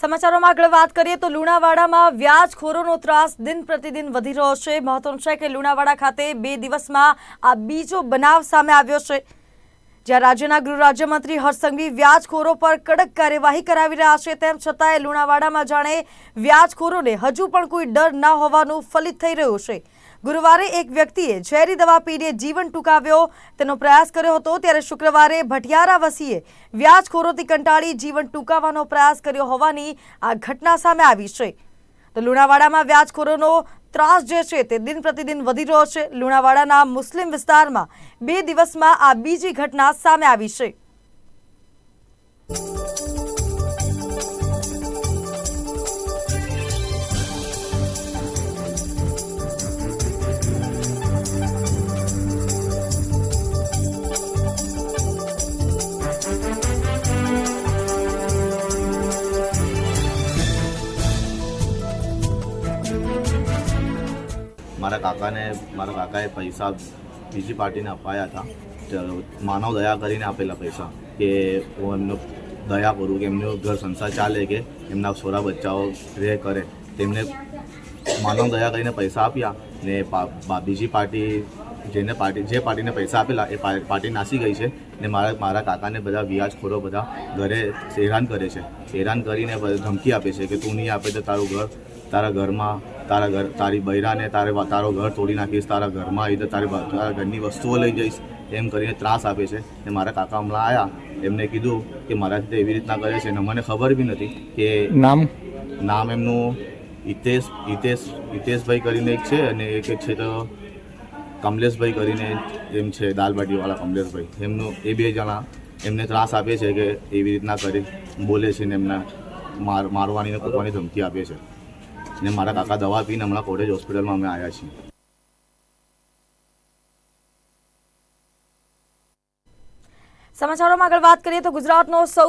સમાચારોમાં આગળ વાત કરીએ તો લુણાવાડામાં વ્યાજખોરોનો ત્રાસ દિન પ્રતિદિન વધી રહ્યો છે. મહત્વનું છે કે લુણાવાડા ખાતે બે દિવસમાં આ બીજો બનાવ સામે આવ્યો છે. જ્યાં રાજ્યના ગૃહ રાજ્યમંત્રી હર્ષસંઘવી વ્યાજખોરો પર કડક કાર્યવાહી કરાવી રહ્યા છે. તેમ છતાંય લુણાવાડામાં જાણે વ્યાજખોરોને હજુ પણ કોઈ ડર ન હોવાનું ફલિત થઈ રહ્યું છે. ગુરુવારે એક વ્યક્તિએ ઝેરી દવા પીને જીવન ટૂંકાવ્યો. તેનો પ્રયાસ કર્યો હતો, ત્યારે શુક્રવારે ભટિયારા વસીએ વ્યાજખોરોથી કંટાળી જીવન ટૂંકાવવાનો પ્રયાસ કર્યો હોવાની આ ઘટના સામે આવી છે. તો લુણાવાડામાં વ્યાજખોરોનો ત્રાસ જે છે તે દિન પ્રતિદિન વધી રહ્યો છે. લુણાવાડાના મુસ્લિમ વિસ્તારમાં બે દિવસમાં આ બીજી ઘટના સામે આવી છે. મારા કાકાને, મારા કાકાએ પૈસા બીજી પાર્ટીને અપાયા હતા. માનવ દયા કરીને આપેલા પૈસા કે હું એમનો દયા કરું, કે એમનો ઘર સંસાર ચાલે, કે એમના છોરા બચ્ચાઓ રહે કરે. તેમને માનવ દયા કરીને પૈસા આપ્યા ને બીજી પાર્ટી જેને પાર્ટી જે પાર્ટીને પૈસા આપેલા એ પાર્ટી નાસી ગઈ છે ને મારા મારા કાકાને બધા વ્યાજખોરો બધા ઘરે હેરાન કરે છે. હેરાન કરીને બધા ધમકી આપે છે કે તું નહીં આપે તો તારું ઘર તારા ઘરમાં તારા ઘર તારી બૈરાને તારે તારો ઘર તોડી નાખીશ તારા ઘરમાં આવી તો તારી તારા ઘરની વસ્તુઓ લઈ જઈશ એમ કરીને ત્રાસ આપે છે. ને મારા કાકા હમણાં આવ્યા એમને કીધું કે મારાથી તો એવી રીતના કરે છે ને મને ખબર બી નથી કે નામ? નામ એમનું હિતેશ હિતેશ હિતેશભાઈ કરીને એક છે અને એક છે તો કમલેશભાઈ કરીને એમ છે, દાલબાટીવાળા કમલેશભાઈ. એમનું, એ બે જણા એમને ત્રાસ આપે છે કે એવી રીતના કરી, બોલે છે ને એમના માર મારવાની ને કૂટવાની ધમકી આપે છે. ને મારા કાકા દવા પીને હમણાં કોટેજ હોસ્પિટલમાં અમે આવ્યા છીએ. સમાચારોમાં આગળ વાત કરીએ તો ગુજરાતનો સૌ